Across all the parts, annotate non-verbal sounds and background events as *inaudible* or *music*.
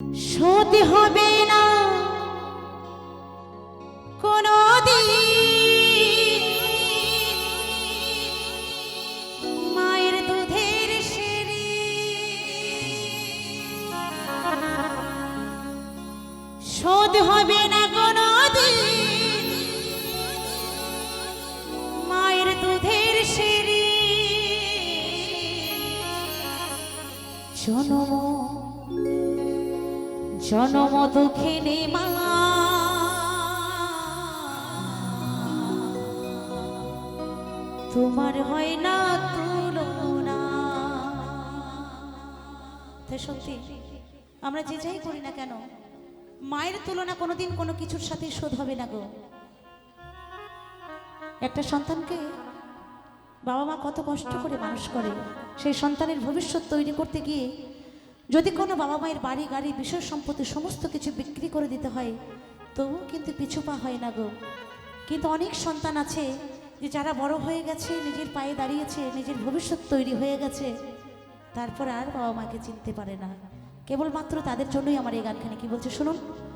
শোধ হবে না। কোনো মায়ের দুধের সিঁড়ি শোধ হবে না কোনো মায়ের দুধের সিঁড়ি জনম জনম দুঃখিনী মা। তোমার হয় না তুলনা। সত্যি, আমরা যে যাই করি না কেন, মায়ের তুলনা কোনোদিন কোনো কিছুর সাথে শোধ হবে না গো। একটা সন্তানকে বাবা মা কত কষ্ট করে মানুষ করে, সেই সন্তানের ভবিষ্যৎ তৈরি করতে গিয়ে যদি কোনো বাবা মায়ের বাড়ি, গাড়ি, বিশেষ সম্পত্তি, সমস্ত কিছু বিক্রি করে দিতে হয়, তবুও কিন্তু পিছু পা হয় না গো। কিন্তু অনেক সন্তান আছে যে যারা বড় হয়ে গেছে, নিজের পায়ে দাঁড়িয়েছে, নিজের ভবিষ্যৎ তৈরি হয়ে গেছে, তারপর আর বাবা মাকে চিনতে পারে না। কেবলমাত্র তাদের জন্যই আমার এই গানখানে। কি বলছে? শুনুন।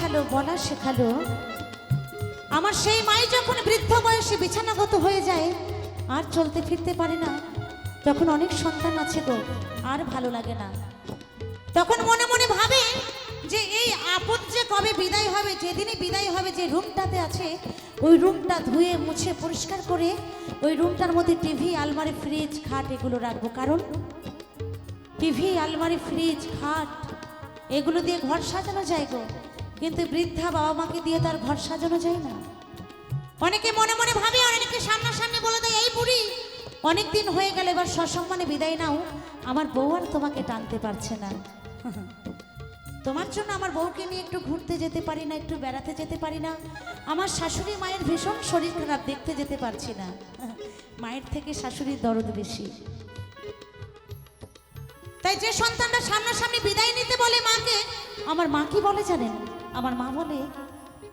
শেখালো, বলা শেখালো। আমার সেই মাই যখন বৃদ্ধ বয়সে বিছানাগত হয়ে যায়, আর চলতে ফিরতে পারে না। তখন অনেক সন্তান আছে গো, আর ভালো লাগে না। তখন মনে মনে ভাবে যে এই আপদ যে কবে বিদায় হবে, যেদিনই বিদায় হবে, যে রুমটাতে আছে, ওই রুমটা ধুয়ে, মুছে, পরিষ্কার করে, ওই রুমটার মধ্যে টিভি, আলমারি, ফ্রিজ, খাট এগুলো রাখব। কারণ টিভি, আলমারি, ফ্রিজ, খাট, এগুলো দিয়ে ঘর সাজানো যায় গো। কিন্তু বৃদ্ধা বাবা মাকে দিয়ে তার ঘর সাজানো যায় না। অনেকে মনে মনে ভাবে, অনেকে সামনাসামনি বলে দেয়, এই বুড়ি অনেক দিন হয়ে গেলে, এবার সসম্মানে বিদায় নাও। আমার বউ আর তোমাকে টানতে পারছে না। *laughs* তোমার জন্য আমার বউকে নিয়ে একটু ঘুরতে যেতে পারি না, একটু বেড়াতে যেতে পারি না। আমার শাশুড়ি মায়ের ভীষণ শরীর খারাপ, দেখতে যেতে পারছি না। *laughs* মায়ের থেকে শাশুড়ির দরদ বেশি। তাই যে সন্তানটা সামনাসামনি বিদায় নিতে বলে মাকে, আমার মা কি বলে জানেন? আমার মা বলে,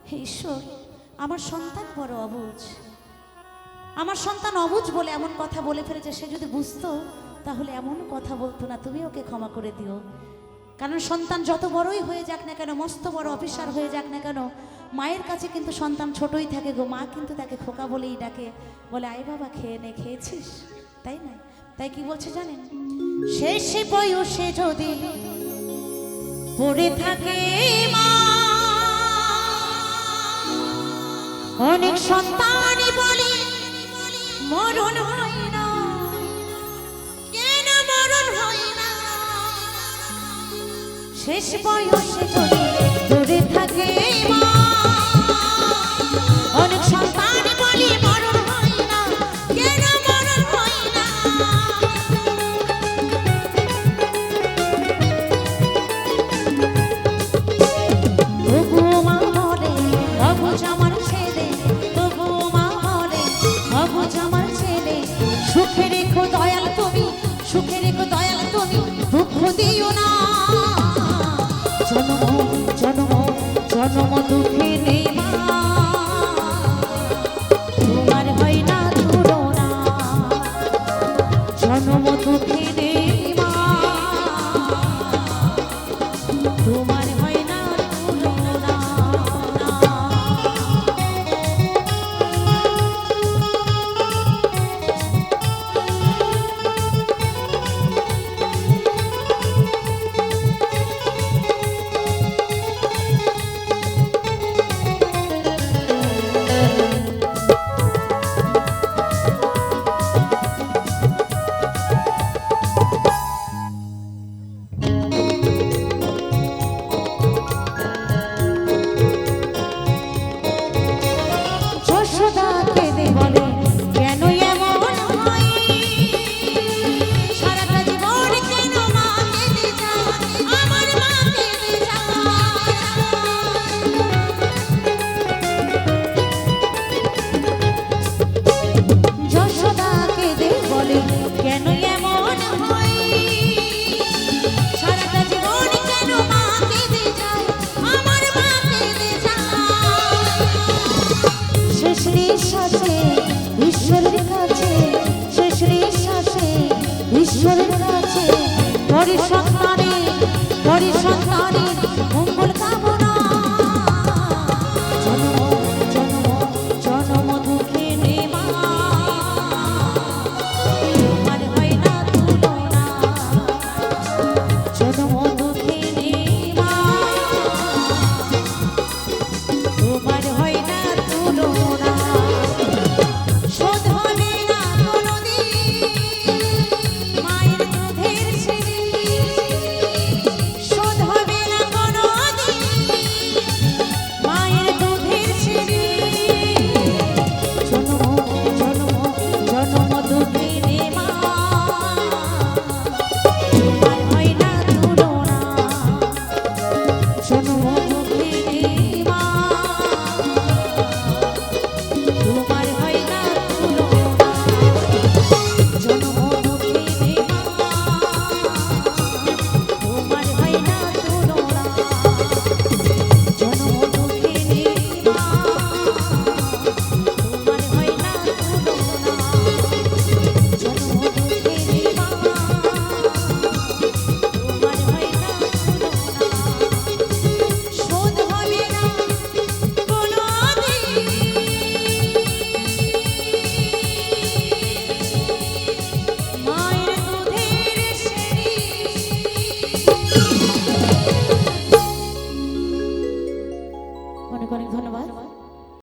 হে ঈশ্বর, আমার সন্তান বড় অবুঝ আমার সন্তান অবুঝ বলে এমন কথা বলে ফেলেছে, সে যদি বুঝতো, তাহলে এমন কথা বলতো না, তুমি ওকে ক্ষমা করে দিও। কারণ সন্তান যত বড়ই হয়ে যাক না কেন, মস্ত বড় অফিসার হয়ে যাক না কেন, মায়ের কাছে কিন্তু সন্তান ছোটই থাকে গো। মা কিন্তু তাকে খোকা বলেই ডাকে। বলে, আয় বাবা, খেয়ে নে, খেয়েছিস? তাই না? তাই কি বলছে জানেন? শেষে বয়সে যদি পড়ে থাকে মা অনেক সন্তানই বলে মরণ হয় না। কেন মরণ হয় না? শেষ বয়সে যদি ঈশ্বরের কাছে পরিসংখ্যা